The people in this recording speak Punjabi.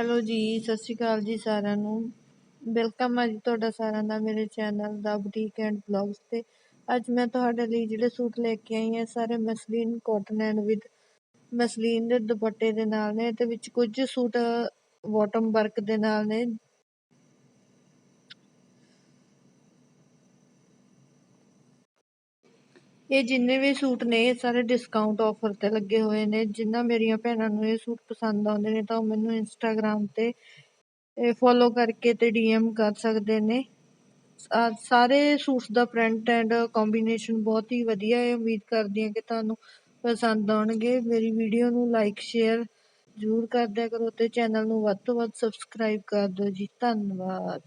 ਹੈਲੋ ਜੀ, ਸਤਿ ਸ਼੍ਰੀ ਅਕਾਲ ਜੀ ਸਾਰਿਆਂ ਨੂੰ। ਵੈਲਕਮ ਹੈ ਜੀ ਤੁਹਾਡਾ ਸਾਰਿਆਂ ਦਾ ਮੇਰੇ ਚੈਨਲ ਦਾ ਬੁਟੀਕ ਐਂਡ ਬਲੌਗਸ ਤੇ। ਅੱਜ ਮੈਂ ਤੁਹਾਡੇ ਲਈ ਜਿਹੜੇ ਸੂਟ ਲੈ ਕੇ ਆਈ ਹਾਂ, ਸਾਰੇ muslin cotton and with muslin ਦੇ ਦੁਪੱਟੇ ਦੇ ਨਾਲ ਨੇ ਤੇ ਵਿੱਚ ਕੁਝ ਸੂਟ ਬਾਟਮ ਵਰਕ ਦੇ ਨਾਲ ਨੇ। ਇਹ ਜਿੰਨੇ ਵੀ ਸੂਟ ਨੇ, ਇਹ ਸਾਰੇ ਡਿਸਕਾਊਂਟ ਆਫਰ ਤੇ ਲੱਗੇ ਹੋਏ ਨੇ। ਜਿੰਨਾ ਮੇਰੀਆਂ ਭੈਣਾਂ ਨੂੰ ਇਹ ਸੂਟ ਪਸੰਦ ਆਉਂਦੇ ਨੇ, ਤਾਂ ਉਹ ਮੈਨੂੰ ਇੰਸਟਾਗ੍ਰam ਤੇ ਫੋਲੋ ਕਰਕੇ ਤੇ ਡੀਐਮ ਕਰ ਸਕਦੇ ਨੇ। ਸਾਰੇ ਸੂਟਸ ਦਾ ਪ੍ਰਿੰਟ ਐਂਡ ਕੰਬੀਨੇਸ਼ਨ ਬਹੁਤ ਹੀ ਵਧੀਆ ਹੈ। ਉਮੀਦ ਕਰਦੀ ਹਾਂ ਕਿ ਤੁਹਾਨੂੰ ਪਸੰਦ ਆਉਣਗੇ। ਮੇਰੀ ਵੀਡੀਓ ਨੂੰ ਲਾਈਕ ਸ਼ੇਅਰ ਜ਼ਰੂਰ ਕਰਦਿਆ ਕਰੋ ਤੇ ਚੈਨਲ ਨੂੰ ਵੱਧ ਤੋਂ ਵੱਧ ਸਬਸਕ੍ਰਾਈਬ ਕਰ ਦਿਓ ਜੀ। ਧੰਨਵਾਦ।